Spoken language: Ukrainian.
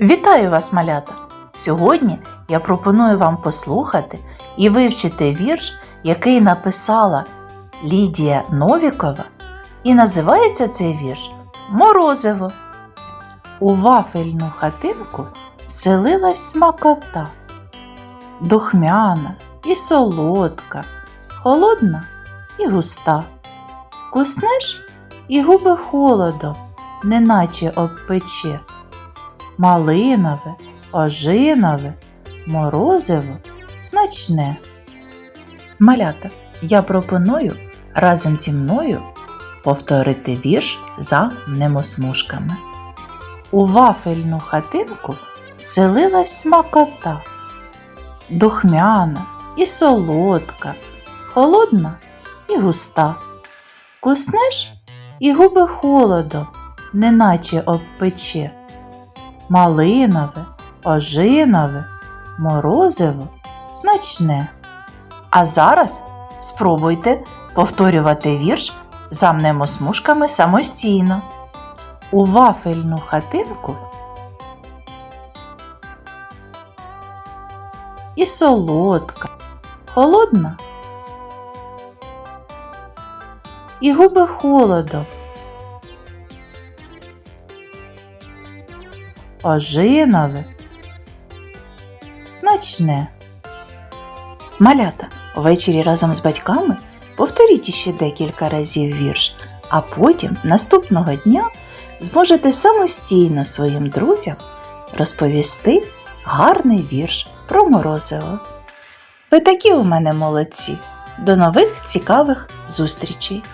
Вітаю вас, малята! Сьогодні я пропоную вам послухати і вивчити вірш, який написала Лідія Новікова, і називається цей вірш Морозиво. У вафельну хатинку вселилась смакота, духмяна і солодка, холодна і густа. Куснеш і губи холодом, неначе обпече малинове, ожинове, морозиво смачне. Малята, я пропоную разом зі мною повторити вірш за немосмушками. У вафельну хатинку вселилась смакота, духмяна і солодка, холодна і густа. Куснеш і губи холодом, неначе обпече малинове, ожинове, морозиво смачне. А зараз спробуйте повторювати вірш за мнемосмушками самостійно. У вафельну хатинку і солодка, холодна і губи холодом. Ожинове, смачне. Малята, ввечері разом з батьками повторіть іще декілька разів вірш, а потім наступного дня зможете самостійно своїм друзям розповісти гарний вірш про морозиво. Ви такі у мене молодці. До нових цікавих зустрічей!